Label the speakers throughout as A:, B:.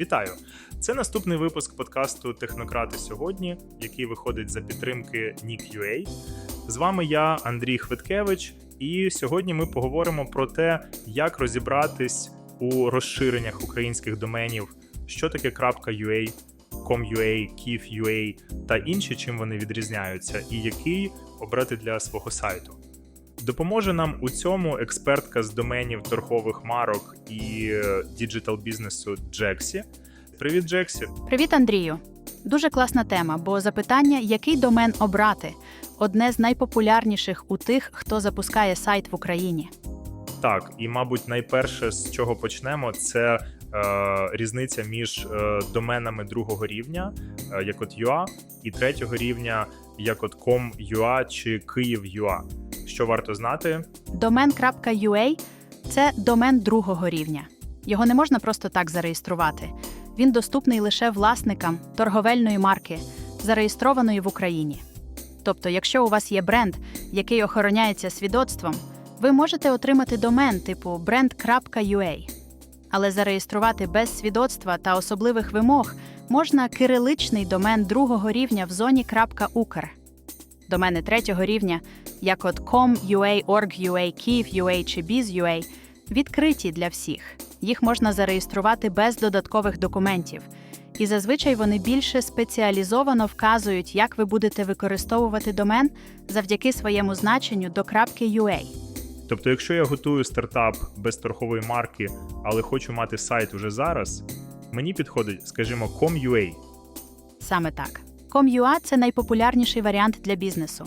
A: Вітаю! Це наступний випуск подкасту Технократи сьогодні, який виходить за підтримки NIC.UA. З вами я, Андрій Хвиткевич, і сьогодні ми поговоримо про те, як розібратись у розширеннях українських доменів, що таке .ua, com.ua, Kyiv.ua та інші, чим вони відрізняються, і який обрати для свого сайту. Допоможе нам у цьому експертка з доменів торгових марок і діджитал бізнесу Джексі. Привіт, Джексі.
B: Привіт, Андрію. Дуже класна тема, бо запитання, який домен обрати, одне з найпопулярніших у тих, хто запускає сайт в Україні.
A: Так, і мабуть, найперше, з чого почнемо, це е, різниця між е, доменами другого рівня, е, як от UA, і третього рівня, як от com.ua чи Kyiv.ua. Що варто знати?
B: Домен.ua – це домен другого рівня. Його не можна просто так зареєструвати. Він доступний лише власникам торговельної марки, зареєстрованої в Україні. Тобто, якщо у вас є бренд, який охороняється свідоцтвом, ви можете отримати домен типу brand.ua. Але зареєструвати без свідоцтва та особливих вимог можна кириличний домен другого рівня в зоні .ukr. Домени третього рівня, як от com.ua, org.ua, Kyiv.ua чи biz.ua, відкриті для всіх. Їх можна зареєструвати без додаткових документів. І зазвичай вони більше спеціалізовано вказують, як ви будете використовувати домен завдяки своєму значенню до крапки .ua.
A: Тобто, якщо я готую стартап без торгової марки, але хочу мати сайт уже зараз, мені підходить, скажімо, com.ua.
B: Саме так. Com.ua – це найпопулярніший варіант для бізнесу.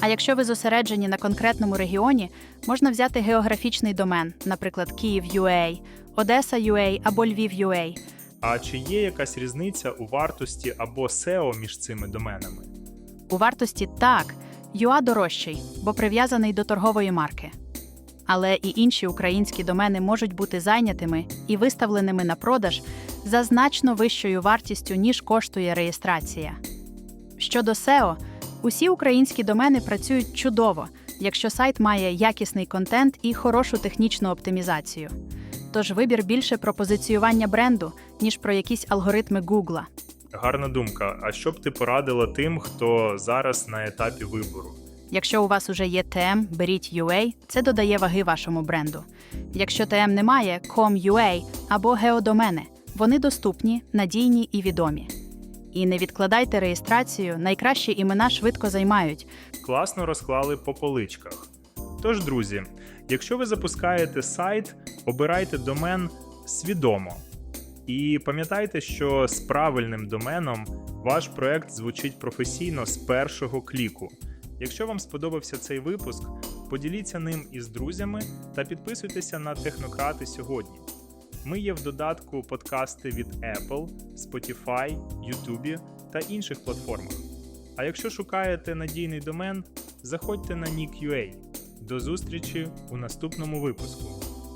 B: А якщо ви зосереджені на конкретному регіоні, можна взяти географічний домен, наприклад, Київ.ua, Одеса.ua або Львів.ua.
A: А чи є якась різниця у вартості або SEO між цими доменами?
B: У вартості так, UA дорожчий, бо прив'язаний до торгової марки. Але і інші українські домени можуть бути зайнятими і виставленими на продаж за значно вищою вартістю, ніж коштує реєстрація. Щодо SEO, усі українські домени працюють чудово, якщо сайт має якісний контент і хорошу технічну оптимізацію. Тож вибір більше про позиціювання бренду, ніж про якісь алгоритми Гугла.
A: Гарна думка. А що б ти порадила тим, хто зараз на етапі вибору?
B: Якщо у вас уже є TM, беріть UA, це додає ваги вашому бренду. Якщо TM немає, com.ua або геодомени. Вони доступні, надійні і відомі. І не відкладайте реєстрацію, найкращі імена швидко займають.
A: Класно розклали по поличках. Тож, друзі, якщо ви запускаєте сайт, обирайте домен свідомо. І пам'ятайте, що з правильним доменом ваш проект звучить професійно з першого кліку. Якщо вам сподобався цей випуск, поділіться ним із друзями та підписуйтеся на технократи сьогодні. Ми є в додатку подкасти від Apple, Spotify, YouTube та інших платформах. А якщо шукаєте надійний домен, заходьте на nick.ua. До зустрічі у наступному випуску.